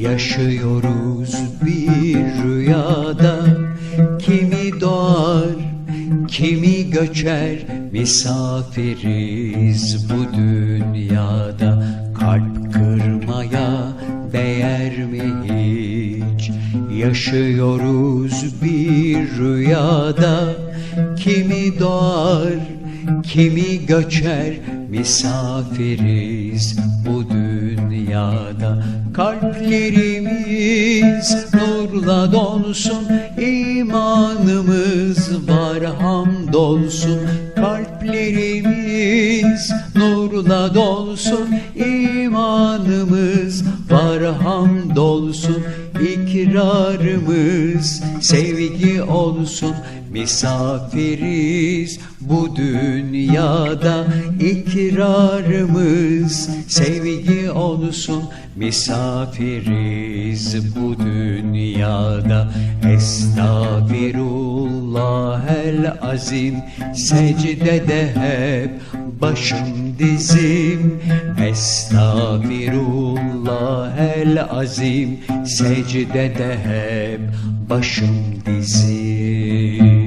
Yaşıyoruz bir rüyada. Kimi doğar, kimi göçer. Misafiriz bu dünyada. Kalp kırmaya değer mi hiç? Yaşıyoruz bir rüyada. Kimi doğar, kimi göçer. Misafiriz bu dünyada Kalplerimiz nurla dolsun imanımız var hamdolsun. Kalplerimiz nurla dolsun imanımız var hamdolsun İkrarımız sevgi olsun. Misafiriz bu dünyada ikrarımız sevgi olsun. Misafiriz bu dünyada Estağfirullah el azim Secdede hep başım dizim. Estağfirullah el azim Secdede hep başım dizim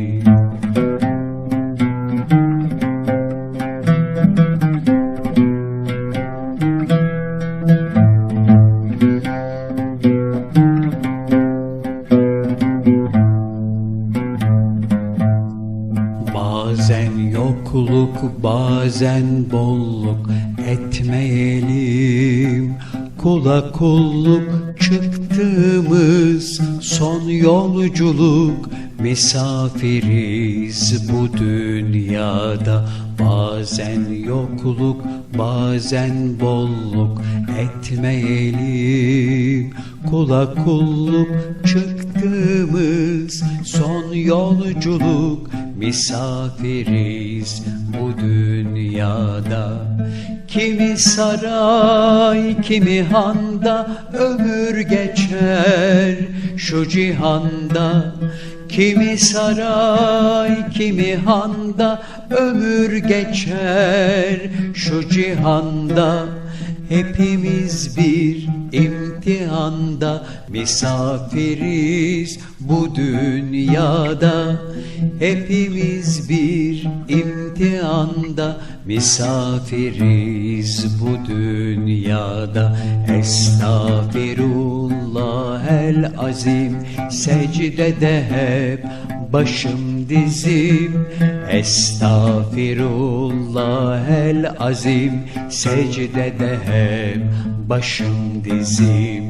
Bazen yokluk bazen bolluk etmeyelim. Kula kulluk çıktığımız son yolculuk. Misafiriz bu dünyada. Bazen yokluk bazen bolluk etmeyelim. Kula kulluk çıktığımız son yolculuk. Misafiriz bu dünyada. Kimi saray kimi handa ömür geçer şu cihanda. Kimi saray kimi handa ömür geçer şu cihanda Hepimiz bir imtihanda misafiriz bu dünyada. Hepimiz bir imtihanda misafiriz bu dünyada. Estağfirullah el azim secdede hep başım dizim Estağfirullah el azim. Secdede hep başım dizim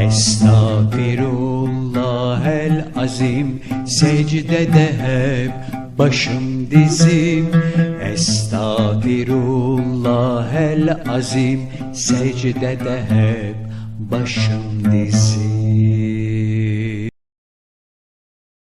Estağfirullah el azim. Secdede hep başım dizim Estağfirullah el azim. Secdede hep başım dizim